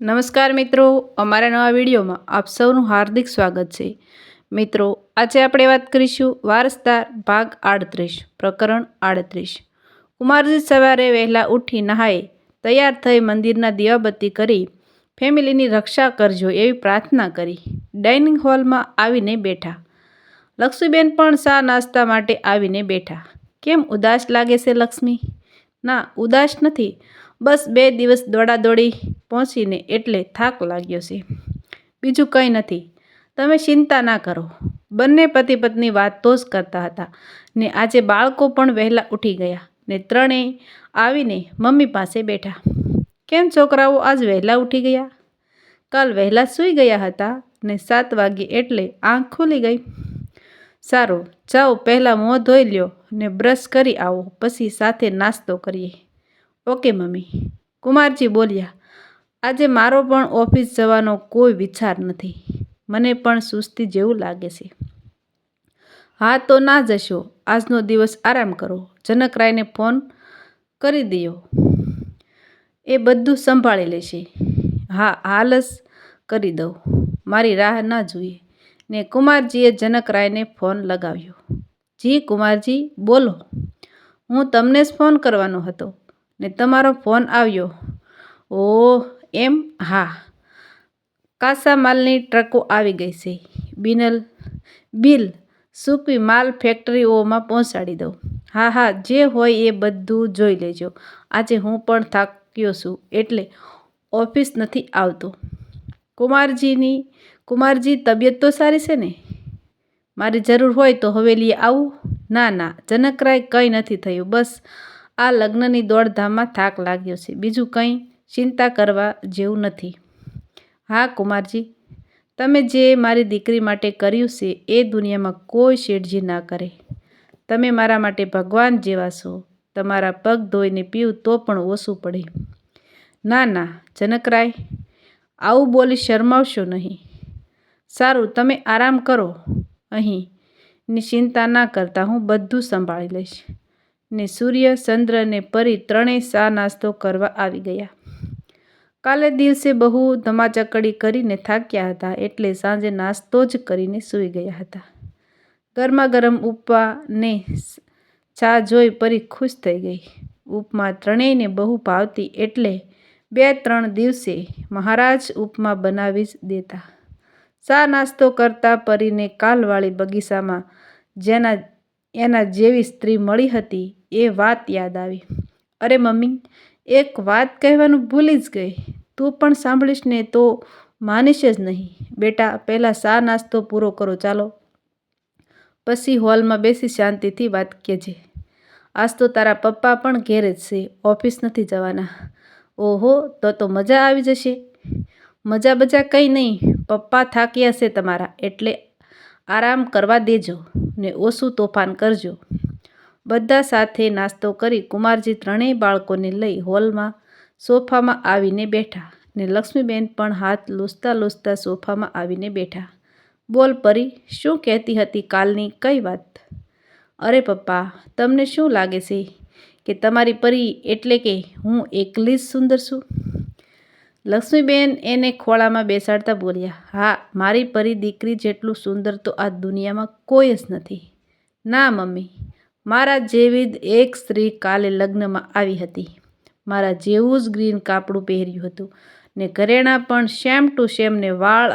નમસ્કાર મિત્રો, અમારા નવા વિડીયોમાં આપ સૌનું હાર્દિક સ્વાગત છે. મિત્રો, આજે આપણે વાત કરીશું વારસદાર ભાગ આડત્રીસ, પ્રકરણ આડત્રીસ. કુમારજી સવારે વહેલા ઉઠી નહાએ તૈયાર થઈ મંદિરના દીવાબત્તી કરી, ફેમિલીની રક્ષા કરજો એવી પ્રાર્થના કરી, ડાઇનિંગ હોલમાં આવીને બેઠા. લક્ષ્મીબેન પણ શા નાસ્તા માટે આવીને બેઠા. કેમ ઉદાસ લાગે છે લક્ષ્મી? ના, ઉદાસ નથી. બસ બે દિવસ દોડાદોડી પહોંચીને એટલે થાક લાગ્યો છે. બીજું કંઈ નથી. તમે ચિંતા ના કરો. બંને પતિ પત્ની વાતો જ કરતા હતા ને આજે બાળકો પણ વહેલા ઉઠી ગયા ને ત્રણેય આવીને મમ્મી પાસે બેઠા. કેમ છોકરાઓ આજ વહેલા ઉઠી ગયા? કાલ વહેલા સૂઈ ગયા હતા ને સાત વાગે એટલે આંખ ખુલી ગઈ. સારું, જાઓ પહેલાં મોં ધોઈ લ્યો ને બ્રશ કરી આવો, પછી સાથે નાસ્તો કરીએ. Okay, mummy. કુમારજી બોલ્યા, આજે મારો પણ ઓફિસ જવાનો કોઈ વિચાર નથી. મને પણ સુસ્તી જેવું લાગે છે. હા, તો ના જશો. આજનો દિવસ આરામ કરો. જનકરાયને ફોન કરી દો એ બધું સંભાળી લેશે. હા, હાલ જ કરી દઉં. મારી રાહ ના જોઈએ ને કુમારજીએ જનકરાયને ફોન લગાવ્યો. જી, કુમારજી, બોલો. હું તમને જ ફોન કરવાનો હતો. ને તમારો ફોન આવ્યો. ઓહ, એમ? હા. કાસા માલની ટ્રકો આવી ગઈ છે. બિનલ, બિલ સૂકવી માલ ફેક્ટરીઓમાં પહોંચાડી દઉં. હા હા, જે હોય એ બધું જોઈ લેજો. આજે હું પણ થાક્યો છું, એટલે ઓફિસ નથી આવતો. કુમારજીની, કુમારજી, તબિયત તો સારી છે ને? મારી જરૂર હોય તો હવેલીએ આવું? ના ના જનકરાય કંઈ નથી થયું. બસ આ લગ્નની દોડધામમાં થાક લાગ્યો છે. બીજું કંઈ ચિંતા કરવા જેવું નથી. હા, કુમારજી, તમે જે મારી દીકરી માટે કર્યું છે એ દુનિયામાં કોઈ શેઠજી ના કરે. તમે મારા માટે ભગવાન જેવા છો. તમારા પગ ધોઈને પીવું તો પણ ઓછું પડે. ના ના, જનકરાય, આવું બોલી શરમાવશો નહીં. સારું, તમે આરામ કરો. અહીં ની ચિંતા ના કરતા હું બધું સંભાળી લઈશ. ને સૂર્ય, ચંદ્ર ને પરી ત્રણેય શા નાસ્તો કરવા આવી ગયા. કાલે દિવસે બહુ ધમાચકડી કરીને થાક્યા હતા એટલે સાંજે નાસ્તો જ કરીને સૂઈ ગયા હતા. ગરમા ગરમ ઉપમા ચા જોઈ પરી ખુશ થઈ ગઈ. ઉપમા ત્રણેયને બહુ ભાવતી એટલે બે ત્રણ દિવસે મહારાજ ઉપમા બનાવી જ દેતા. ચા નાસ્તો કરતા પરીને કાલવાળી બગીચામાં જેના એના જેવી સ્ત્રી મળી હતી એ વાત યાદ આવી. અરે મમ્મી, એક વાત કહેવાનું ભૂલી જ ગઈ. તું પણ સાંભળીશ ને તો માનીશ જ નહીં. બેટા, પહેલાં શા નાસ્તો પૂરો કરો, ચાલો. પછી હોલમાં બેસી શાંતિથી વાત કહેજે આજ તો તારા પપ્પા પણ ઘેર જ છે, ઓફિસ નથી જવાના. ઓહો, તો તો મજા આવી જશે. મજા બજા કંઈ નહીં, પપ્પા થાક્યા છે તમારા, એટલે આરામ કરવા દેજો ને ઓછું તોફાન કરજો. બધા સાથે નાસ્તો કરી કુમારજી ત્રણેય બાળકોને લઈ હોલમાં સોફામાં આવીને બેઠા ને લક્ષ્મીબેન પણ હાથ લૂસતા લૂસતા સોફામાં આવીને બેઠા. બોલ પરી, શું કહેતી હતી કાલની? કઈ વાત? અરે પપ્પા, તમને શું લાગે છે કે તમારી પરી એટલે કે હું એકલી જ સુંદર છું? લક્ષ્મીબેન એને ખોળામાં બેસાડતા બોલ્યા, હા, મારી પરી દીકરી જેટલું સુંદર તો આ દુનિયામાં કોઈ જ નથી. ના, મમ્મી. મારા જેવી જ એક સ્ત્રી કાલે લગ્નમાં આવી હતી. મારા જેવું જ ગ્રીન કાપડું પહેર્યું હતું ને ઘરેણાં પણ શેમ ટુ શેમ ને વાળ,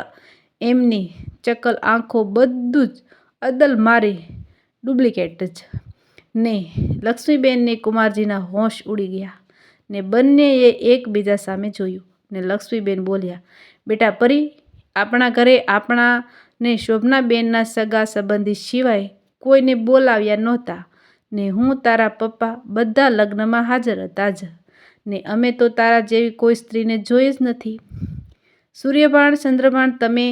એમની ચકલ, આંખો બધું જ અદલ મારી ડુપ્લિકેટ જ. ને લક્ષ્મીબેનને કુમારજીના હોશ ઉડી ગયા ને બંનેએ એકબીજા સામે જોયું. ને લક્ષ્મીબેન બોલ્યા, બેટા, પરી, આપણા ઘરે આપણા ને શોભનાબેનના સગા સંબંધી સિવાય કોઈને બોલાવ્યા નહોતા ને હું તારા પપ્પા બધા લગ્નમાં હાજર હતા જ ને અમે તો તારા જેવી કોઈ સ્ત્રીને જોઈ જ નથી. સૂર્યભાણ, ચંદ્રભાણ, તમે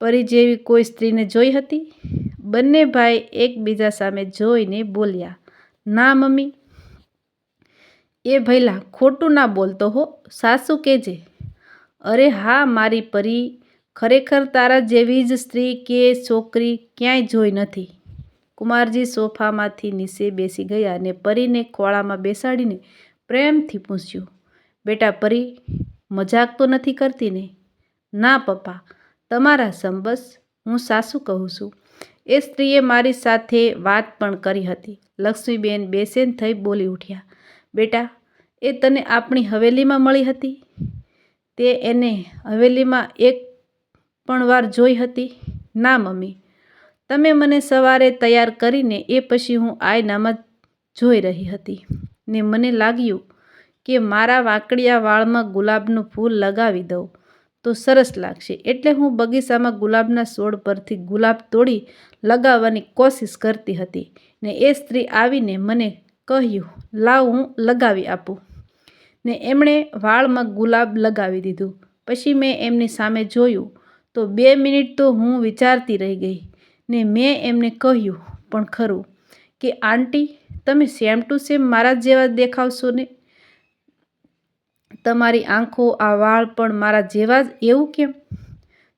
પરી જેવી કોઈ સ્ત્રીને જોઈ હતી? બંને ભાઈ એકબીજા સામે જોઈને બોલ્યા, ના, મમ્મી એ ભૈલા ખોટું ના બોલતો હો, સાસુ કહેજે અરે હા, મારી પરી, ખરેખર તારા જેવી જ સ્ત્રી કે છોકરી ક્યાંય જોઈ નથી. કુમારજી સોફામાંથી નીચે બેસી ગયા અને પરીને ખોળામાં બેસાડીને પ્રેમથી પૂછ્યું, બેટા પરી, મજાક તો નથી કરતી ને? ના, પપ્પા, તમારા સંબસ હું સાસુ કહું છું. એ સ્ત્રીએ મારી સાથે વાત પણ કરી હતી. લક્ષ્મીબેન બેસેન થઈ બોલી ઉઠ્યા. બેટા, એ તને આપણી હવેલીમાં મળી હતી? તે એને હવેલીમાં એક પણ વાર જોઈ હતી? ના, મમ્મી. તમે મને સવારે તૈયાર કરીને એ પછી હું આયનામાં જોઈ રહી હતી ને મને લાગ્યું કે મારા વાંકડિયા વાળમાં ગુલાબનું ફૂલ લગાવી દઉં તો સરસ લાગશે. એટલે હું બગીચામાં ગુલાબના છોડ પરથી ગુલાબ તોડી લગાવવાની કોશિશ કરતી હતી ને એ સ્ત્રી આવીને મને કહ્યું, લાવ હું લગાવી આપું. ને એમણે વાળમાં ગુલાબ લગાવી દીધું. પછી મેં એમની સામે જોયું તો બે મિનિટ તો હું વિચારતી રહી ગઈ. ને મેં એમને કહ્યું, પણ ખરું, કે આંટી, તમે સેમ ટુ સેમ મારા જેવા દેખાવશો ને? તમારી આંખો, આ વાળ પણ મારા જેવા જ? એવું કેમ?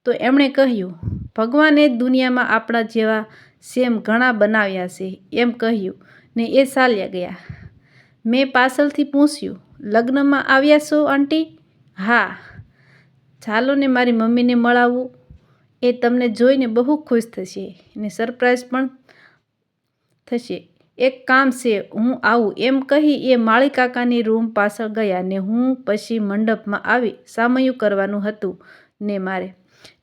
તો એમણે કહ્યું, ભગવાને દુનિયામાં આપણા જેવા સેમ ઘણા બનાવ્યા છે. એમ કહ્યું ને એ ચાલ્યા ગયા. મેં પાછળથી પૂછ્યું, લગ્નમાં આવ્યા છો, આંટી? હા. ચાલો ને મારી મમ્મીને મળાવું. એ તમને જોઈને બહુ ખુશ થશે અને સરપ્રાઈઝ પણ થશે. એક કામ છે, હું આવું. એમ કહી એ માળી કાકાની રૂમ પાછળ ગયા ને હું પછી મંડપમાં આવી સામયું કરવાનું હતું ને મારે.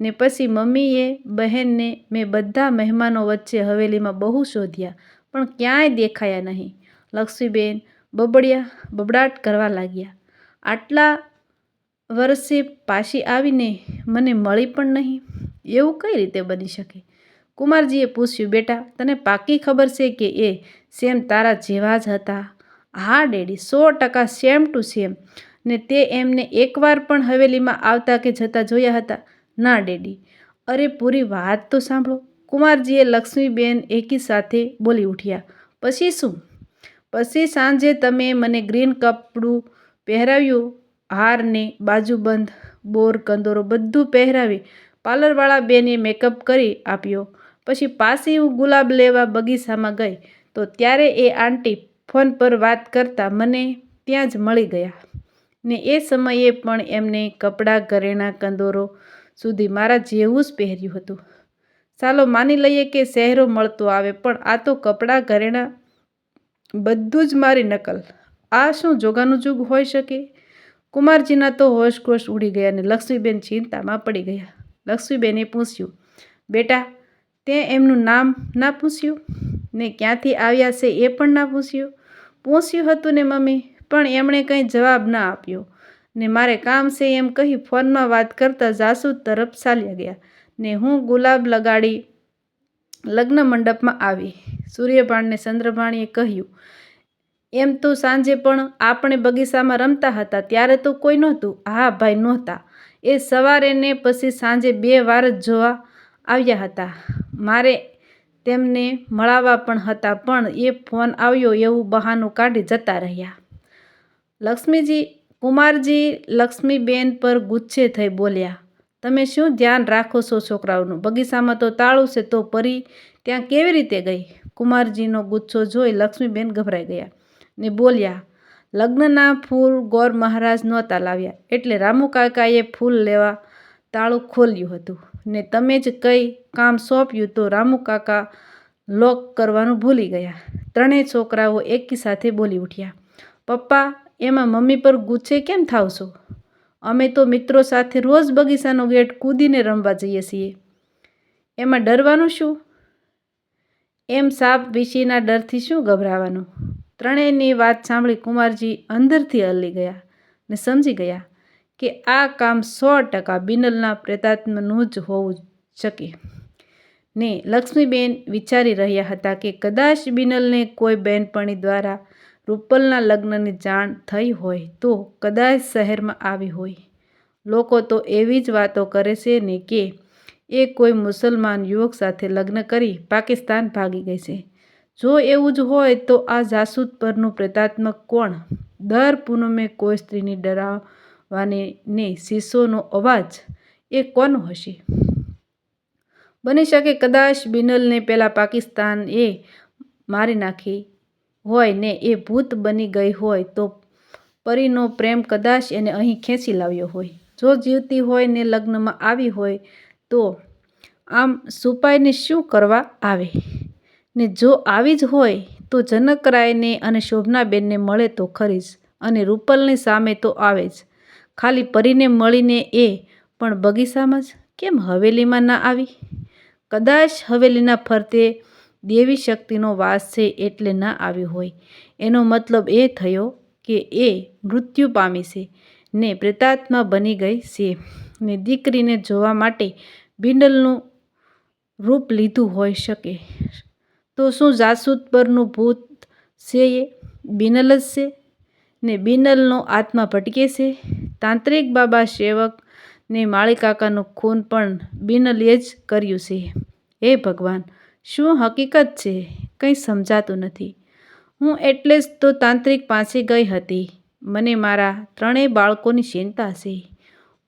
ને પછી મમ્મીએ, બહેનને મેં બધા મહેમાનો વચ્ચે હવેલીમાં બહુ શોધ્યા. પણ ક્યાંય દેખાયા નહીં. લક્ષ્મીબેન બબડ્યા બબડાટ કરવા લાગ્યા. આટલા વર્ષે પાછી આવીને મને મળી પણ નહીં. એવું કઈ રીતે બની શકે? કુમારજીએ પૂછ્યું, બેટા, તને પાકી ખબર છે કે એ સેમ તારા જેવા જ હતા? હા, ડેડી, સો ટકા સેમ ટુ સેમ. ને તે એમને એકવાર પણ હવેલીમાં આવતા કે જતા જોયા હતા. ના, ડેડી. અરે, પૂરી વાત તો સાંભળો. કુમારજીએ લક્ષ્મીબેન એકી સાથે બોલી ઉઠ્યા, પછી શું? પછી સાંજે તમે મને ગ્રીન કપડું પહેરાવ્યું, હારને બાજુબંધ, બોર કંદોરો બધું પહેરાવી પાર્લરવાળા બેને મેકઅપ કરી આપ્યો. પછી પાછી હું ગુલાબ લેવા બગીચામાં ગઈ, તો ત્યારે એ આંટી ફોન પર વાત કરતા મને ત્યાં જ મળી ગયા. ને એ સમયે પણ એમને કપડાં, ઘરેણાં, કંદોરો સુધી મારા જેવું જ પહેર્યું હતું. ચાલો માની લઈએ કે શહેરો મળતો આવે, પણ આ તો કપડાં ઘરેણાં બધું જ મારી નકલ. આ શું જોગાનું જુગ હોઈ શકે? કુમારજીના તો હોશકોશ ઉડી ગયા અને લક્ષ્મીબેન ચિંતામાં પડી ગયા. લક્ષ્મીબેને પૂછ્યું, બેટા તે એમનું નામ ના પૂછ્યું? ને ક્યાંથી આવ્યા છે એ પણ ના પૂછ્યું? પૂછ્યું હતું ને, મમ્મી, પણ એમણે કંઈ જવાબ ના આપ્યો. ને મારે કામ છે એમ કહી ફોનમાં વાત કરતાં જાસૂદ તરફ ચાલ્યા ગયા. ને હું ગુલાબ લગાડી લગ્ન મંડપમાં આવી. સૂર્યભાણને ચંદ્રભાણીએ કહ્યું, એમ તો સાંજે પણ આપણે બગીચામાં રમતા હતા, ત્યારે તો કોઈ નહોતું. હા ભાઈ, નહોતા. એ સવારે ને પછી સાંજે બે વાર જ જોવા આવ્યા હતા. મારે તેમને મળાવા પણ હતા, પણ એ ફોન આવ્યો એવું બહાનું કાઢી જતા રહ્યા. લક્ષ્મીજી, કુમારજી લક્ષ્મીબેન પર ગુચ્છે થઈ બોલ્યા તમે શું ધ્યાન રાખો છો છોકરાઓનું? બગીચામાં તો તાળું છે, તો પરી ત્યાં કેવી રીતે ગઈ? કુમારજીનો ગુચ્છો જોઈ લક્ષ્મીબેન ગભરાઈ ગયા ને બોલ્યા, લગ્નના ફૂલ ગોર મહારાજ નહોતા લાવ્યા. એટલે રામુ કાકાએ ફૂલ લેવા તાળું ખોલ્યું હતું ને તમે જ કંઈ કામ સોંપ્યું તો રામુ કાકા લોક કરવાનું ભૂલી ગયા. ત્રણેય છોકરાઓ એકી સાથે બોલી ઉઠ્યા, પપ્પા, એમાં મમ્મી પર ગુચ્છે કેમ થાવશો અમે તો મિત્રો સાથે રોજ બગીચાનો ગેટ કૂદીને રમવા જઈએ છીએ. એમાં ડરવાનું શું? એમ સાપ વિશીના ડરથી શું ગભરાવાનું? ત્રણેયની વાત સાંભળી કુમારજી અંદરથી હલી ગયા ને સમજી ગયા કે આ કામ સો ટકા બિનલના પ્રેતાત્મનું જ હોવું શકે. ને લક્ષ્મીબેન વિચારી રહ્યા હતા કે કદાચ બિનલને કોઈ બહેનપણી દ્વારા રૂપલના લગ્નની જાણ થઈ હોય તો કદાચ શહેરમાં આવી હોય. લોકો તો એવી જ વાતો કરે છે ને કે એ કોઈ મુસલમાન યુવક સાથે લગ્ન કરી પાકિસ્તાન ભાગી ગઈ છે. જો એવું જ હોય તો આ જાસૂદ પરનું પ્રેતાત્મક કોણ? દર પૂનમે કોઈ સ્ત્રીની ડરાવવાની શીશોનો અવાજ એ કોનો હશે? બની શકે કદાચ બિનલને પહેલાં પાકિસ્તાન એ મારી નાખી હોય ને એ ભૂત બની ગઈ હોય તો પરીનો પ્રેમ કદાચ એને અહીં ખેંચી લાવ્યો હોય. જો જીવતી હોય ને લગ્નમાં આવી હોય તો આમ સુપાઈને શું કરવા આવે? ને જો આવી જ હોય તો જનકરાયને અને શોભનાબેનને મળે તો ખરી જ અને રૂપલની સામે તો આવે જ. ખાલી પરીને મળીને એ પણ બગીચામાં જ? કેમ હવેલીમાં ના આવી? કદાચ હવેલીના ફરતે દેવી શક્તિનો વાસ છે એટલે ના આવ્યો હોય. એનો મતલબ એ થયો કે એ મૃત્યુ પામી છે ને પ્રેતાત્મા બની ગઈ છે ને દીકરીને જોવા માટે બિંડલનું રૂપ લીધું હોઈ શકે. તો શું જાસૂદ પરનું ભૂત છે એ? બિનલ જ છે? ને બિનલનો આત્મા ભટકે છે? તાંત્રિક બાબા સેવક ને માળીકાકાનું ખૂન પણ બિનલે જ કર્યું છે. હે ભગવાન શું હકીકત છે? કંઈ સમજાતું નથી. હું એટલે જ તો તાંત્રિક પાસે ગઈ હતી. મને મારા ત્રણેય બાળકોની ચિંતા છે.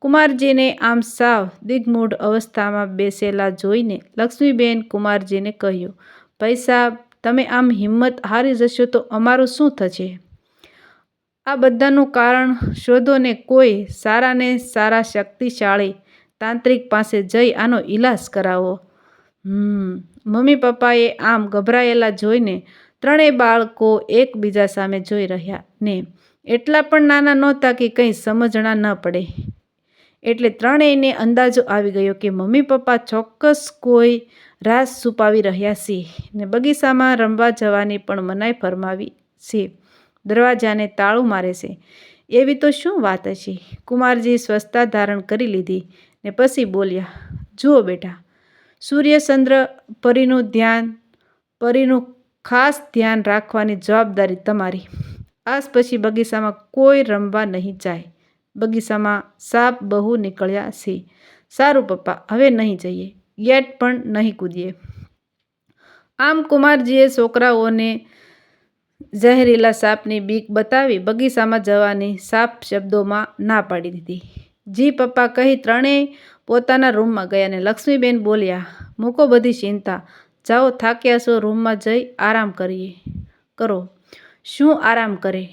કુમારજીને આમ સાવ દિગ્મૂઢ અવસ્થામાં બેસેલા જોઈને લક્ષ્મીબેન કુમારજીને કહ્યું સાહેબ તમે આમ હિંમત હારી જશો તો અમારું શું થશે? આ બધાનું કારણ શોધો ને કોઈ સારાને સારા શક્તિશાળી તાંત્રિક પાસે જઈ આનો ઈલાજ કરાવો. હમ મમ્મી પપ્પાએ આમ ગભરાયેલા જોઈને ત્રણેય બાળકો એકબીજા સામે જોઈ રહ્યા ને એટલા પણ નાના નહોતા કે કંઈ સમજણા ન પડે. એટલે ત્રણેયને અંદાજો આવી ગયો કે મમ્મી પપ્પા ચોક્કસ કોઈ રાસ છુપાવી રહ્યા છે ને બગીચામાં રમવા જવાની પણ મનાઈ ફરમાવી છે. દરવાજાને તાળું મારે છે. એવી તો શું વાત હશે? કુમારજી સ્વસ્થતા ધારણ કરી લીધી ને પછી બોલ્યા, જુઓ બેટા સૂર્યચંદ્ર પરીનું ધ્યાન, પરીનું ખાસ ધ્યાન રાખવાની જવાબદારી તમારી. આજ પછી બગીચામાં કોઈ રમવા નહીં જાય. બગીચામાં સાપ બહુ નીકળ્યા છે. સારું પપ્પા, હવે નહીં જઈએ. ગેટ પણ નહીં કૂદીએ. આમ કુમારજીએ છોકરાઓને ઝહેરીલા સાપની બીક બતાવી બગીચામાં જવાની સાપ શબ્દોમાં ના પાડી દીધી. જી પપ્પા કહી, ત્રણેય પોતાના રૂમમાં ગયા અને લક્ષ્મીબેન બોલ્યા, મૂકો બધી ચિંતા. જાઓ, થાક્યા છો, રૂમમાં જઈ આરામ કરીએ. કરો. શું આરામ કરે?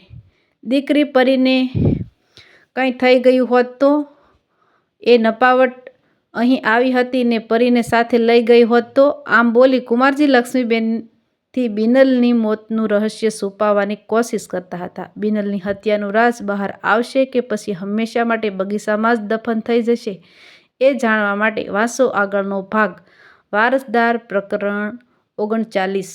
દીકરી પરીને કંઈ થઈ ગયું હોત તો? એ નપાવટ અહીં આવી હતી ને પરીને સાથે લઈ ગઈ હોત તો? આમ બોલી કુમારજી લક્ષ્મીબેનથી બિનલની મોતનું રહસ્ય છુપાવવાની કોશિશ કરતા હતા. બિનલની હત્યાનું રાજ બહાર આવશે કે પછી હંમેશા માટે બગીચામાં જ દફન થઈ જશે? એ જાણવા માટે વાંસો આગળનો ભાગ. વારસદાર પ્રકરણ ઓગણચાલીસ.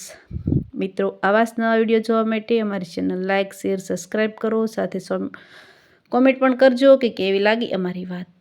મિત્રો આવા જ નવા વીડિયો જોવા માટે અમારી ચેનલ લાઇક શેર સબસ્ક્રાઈબ કરો. સાથે કોમેન્ટ પણ કરજો કે કેવી લાગી અમારી વાત.